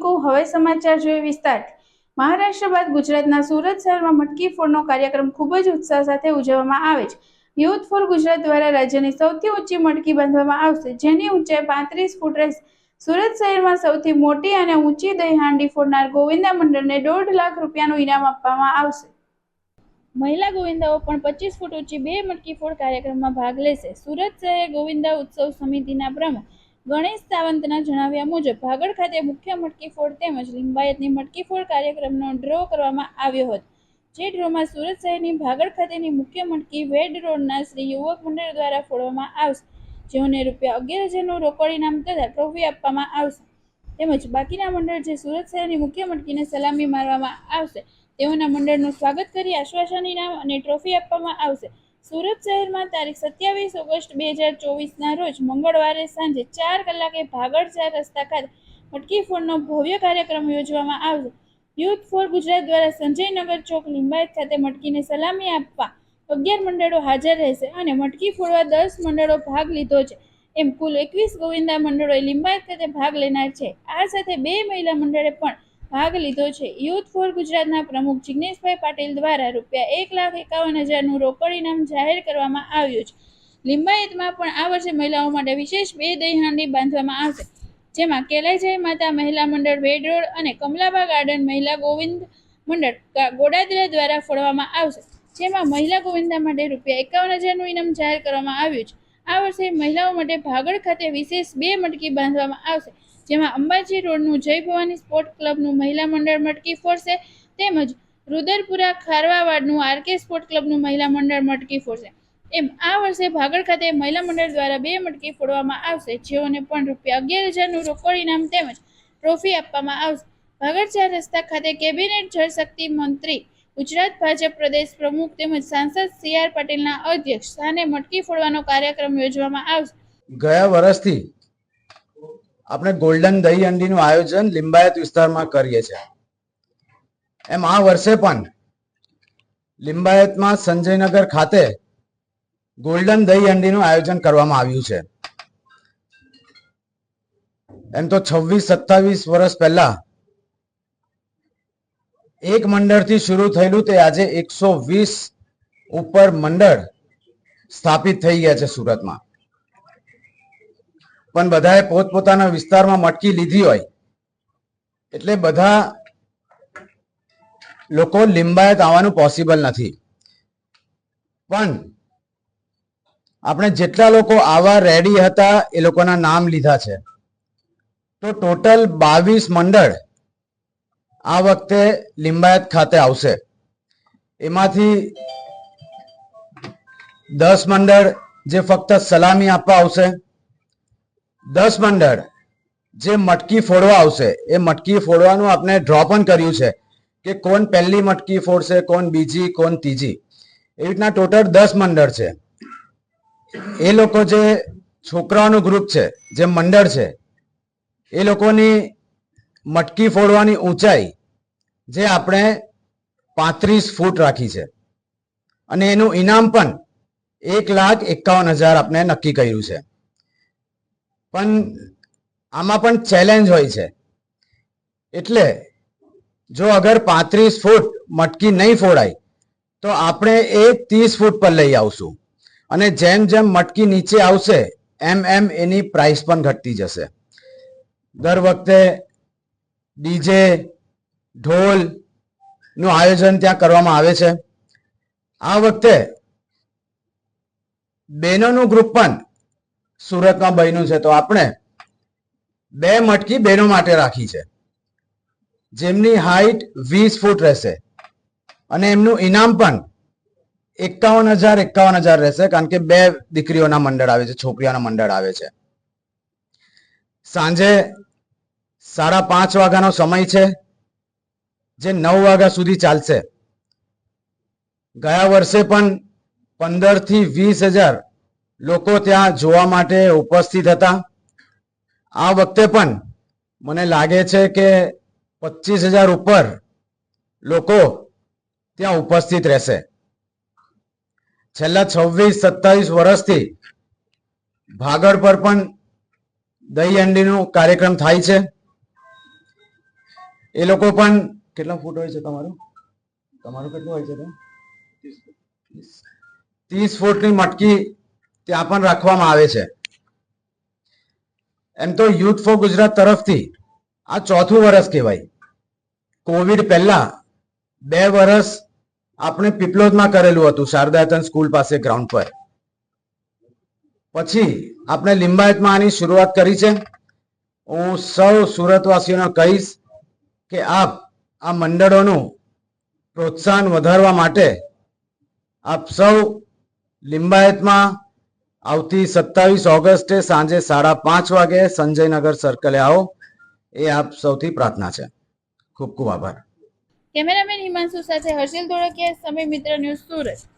રિંકુ હવે સમાચાર જોઈએ વિસ્તારથી મહારાષ્ટ્ર બાદ ગુજરાતના સુરત શહેરમાં મટકી ફોડનો કાર્યક્રમ ખૂબ જ ઉત્સાહ સાથે ઉજવવામાં આવે છે. યુથ ફોર ગુજરાત દ્વારા રાજ્યની સૌથી ઊંચી મટકી બાંધવામાં આવશે, જેની ઊંચાઈ પાંત્રીસ ફૂટ રહેશે. સુરત શહેરમાં સૌથી મોટી અને ઊંચી દહીં હાંડી ફોડનાર ગોવિંદા મંડળને દોઢ લાખ રૂપિયાનું ઇનામ આપવામાં આવશે. મહિલા ગોવિંદાઓ પણ પચીસ ફૂટ ઊંચી બે મટકી ફોડ કાર્યક્રમમાં ભાગ લેશે. સુરત શહેર ગોવિંદા ઉત્સવ સમિતિના પ્રમુખ ગણેશ સાવંતના જણાવ્યા મુજબ, ભાગળ ખાતે મુખ્ય મટકી ફોડ તેમજ લિંબાયતની મટકી ફોડ કાર્યક્રમનો ડ્રો કરવામાં આવ્યો હતો. જે ડ્રોમાં સુરત શહેરની ભાગળ ખાતેની મુખ્ય મટકી વેડ રોડના શ્રી યુવક મંડળ દ્વારા ફોડવામાં આવશે, જેઓને રૂપિયા અગિયાર હજારનું રોકડ ઇનામ તથા ટ્રોફી આપવામાં આવશે. તેમજ બાકીના મંડળ જે સુરત શહેરની મુખ્ય મટકીને સલામી મારવામાં આવશે, તેઓના મંડળનું સ્વાગત કરી આશ્વાસન ઇનામ અને ટ્રોફી આપવામાં આવશે. સુરત શહેરમાં તારીખ સત્યાવીસ ઓગસ્ટ બે હજાર ચોવીસના રોજ મંગળવારે સાંજે ચાર કલાકે ભાગળ ચાર રસ્તા ખાતે મટકી ફોડનો ભવ્ય કાર્યક્રમ યોજવામાં આવશે યુથ ફોર ગુજરાત દ્વારા સંજયનગર ચોક લિંબાયત ખાતે મટકીને સલામી આપવા અગિયાર મંડળો હાજર રહેશે અને મટકી ફોડવા દસ મંડળો ભાગ લીધો છે. એમ કુલ એકવીસ ગોવિંદા મંડળોએ લિંબાયત ખાતે ભાગ લેનાર છે. આ સાથે બે મહિલા મંડળે પણ ભાગ લીધો છે. યુથ ફોર ગુજરાતના પ્રમુખ જિગ્નેશભાઈ પાટીલ દ્વારા રૂપિયા એક લાખ એકાવન હજારનું રોકડ ઇનામ જાહેર કરવામાં આવ્યું છે. લિંબાયતમાં પણ આ વર્ષે મહિલાઓ માટે વિશેષ બે દહીહાંડી બાંધવામાં આવશે. જેમાં કેલાઈ માતા મહિલા મંડળ, વેડ રોડ અને કમલાબા ગાર્ડન મહિલા ગોવિંદ મંડળ ગોડાદરા દ્વારા ફોડવામાં આવશે. જેમાં મહિલા ગોવિંદા માટે રૂપિયા એકાવન હજારનું ઇનામ જાહેર કરવામાં આવ્યું છે. આ વર્ષે મહિલાઓ માટે ભાગળ ખાતે વિશેષ બે મટકી બાંધવામાં આવશે. જેમાં અંબાજી રોડનું જય ભવાની સ્પોર્ટ ક્લબનું મહિલા મંડળ મટકી ફોડશે, તેમજ રુદરપુરા ખારવાવાડનું આરકે સ્પોર્ટ ક્લબનું મહિલા મંડળ મટકી ફોડશે. એમ આ વર્ષે ભાગળ ખાતે મહિલા મંડળ દ્વારા બે મટકી ફોડવામાં આવશે, જેઓને પણ રૂપિયા અગિયાર હજારનું રોકડ ઇનામ તેમજ ટ્રોફી આપવામાં આવશે. ભાગળ ચાર રસ્તા ખાતે કેબિનેટ જળશક્તિ મંત્રી ગુજરાત ભાજપ પ્રદેશ પ્રમુખ તેમજ સાંસદ સી આર પાટીલના અધ્યક્ષ સ્થાને મટકી ફોડવાનો કાર્યક્રમ યોજવામાં આવશે. ગયા વર્ષથી આપણે ગોલ્ડન દહીં હંડીનું આયોજન લિંબાયત વિસ્તારમાં કરીએ છીએ. એમ આ વર્ષે પણ લિંબાયતમાં સંજયનગર ખાતે ગોલ્ડન દહીં હંડીનું આયોજન કરવામાં આવ્યું છે. એમ તો છવ્વીસ, સત્તાવીસ વર્ષ પહેલા એક મંડળથી શરૂ થયેલું તે આજે એકસો વીસ ઉપર મંડળ સ્થાપિત થઈ ગયા છે સુરતમાં. પણ બધાએ પોતપોતાના વિસ્તારમાં મટકી લીધી હોય. એટલે બધા લોકો લિંબાયત આવવાનું પોસિબલ નથી. પણ આપણે જેટલા લોકો આવા રેડી હતા એ લોકોના નામ લીધા છે. તો ટોટલ બાવીસ મંડળ આ વખતે લિંબાયત ખાતે આવશે. એમાંથી દસ મંડળ જે ફક્ત સલામી આપવા આવશે. દસ મંડળ જે મટકી ફોડવા આવશે, એ મટકી ફોડવાનું આપણે ડ્રો પણ કર્યું છે કે કોણ પહેલી મટકી ફોડશે, કોણ બીજી, કોણ ત્રીજી. એવી રીતના ટોટલ દસ મંડળ છે. એ લોકો જે છોકરાઓનું ગ્રુપ છે, જે મંડળ છે, એ લોકોની મટકી ફોડવાની ઊંચાઈ જે આપણે પાંત્રીસ ફૂટ રાખી છે. અને એનું ઇનામ પણ એક લાખ એકાવન હજાર આપણે નક્કી કર્યું છે. પણ આમાં પણ ચેલેન્જ હોય છે. એટલે જો અગર પાંત્રીસ ફૂટ મટકી નહીં ફોડાય, તો આપણે એ ત્રીસ ફૂટ પર લઈ આવશું. અને જેમ જેમ મટકી નીચે આવશે, એમ એમ એની પ્રાઇસ પણ ઘટતી જશે. દર વખતે ડીજે ઢોલનું આયોજન ત્યાં કરવામાં આવે છે. આ વખતે બહેનોનું ગ્રુપ પણ સુરતમાં બન્યું છે તો આપણે બે મટકી બહેનો માટે રાખી છે. જેમની હાઈટ વીસ ફૂટ રહેશે અને એમનું ઇનામ પણ એકાવન હજાર એકાવન હજાર રહેશે કારણ કે બે દીકરીઓના મંડળ આવે છે, છોકરીઓના મંડળ આવે છે. સાંજે સાડા પાંચ વાગ્યાનો સમય છે, જે નવ વાગ્યા સુધી ચાલશે. ગયા વર્ષે પણ પંદરથી વીસ હજાર લોકો ત્યાં જોવા માટે ઉપસ્થિત હતા. આ વખતે પણ મને લાગે છે કે પચીસ હજાર ઉપર લોકો ત્યાં ઉપસ્થિત રહેશે. છેલ્લા છવ્વીસ, સત્તાવીસ વર્ષથી ભાગળ પર પણ દહીં હંડીનું કાર્યક્રમ થાય છે. એ લોકો પણ કેટલા ફૂટ હોય છે તમારું? તમારું કેટલું હોય છે? ત્રીસ ફૂટની મટકી ત્યાં પણ રાખવામાં આવે છે. એમ તો યુથ ફોર ગુજરાત તરફથી આ ચોથું વર્ષ કહેવાય. કોવિડ પહેલા બે વર્ષ આપણે પીપલોદમાં કરેલું હતું, શારદાતન સ્કૂલ પાસે ગ્રાઉન્ડ પર. પછી આપણે લિંબાયતમાં આની શરૂઆત કરી છે. હું સૌ સુરતવાસીઓને કહીશ કે આપ આ મંડળોનું પ્રોત્સાહન વધારવા માટે આપ સૌ લિંબાયતમાં આવતી સત્તાવીસ ઓગસ્ટે સાંજે સાડા પાંચ વાગે સંજયનગર સર્કલે આવો. એ આપ સૌથી પ્રાર્થના છે. ખૂબ ખૂબ આભાર. કેમેરામેન હિમાંશુ સાથે હર્ષિલ ધોળકિયા સમય મિત્ર ન્યૂઝ સુરત.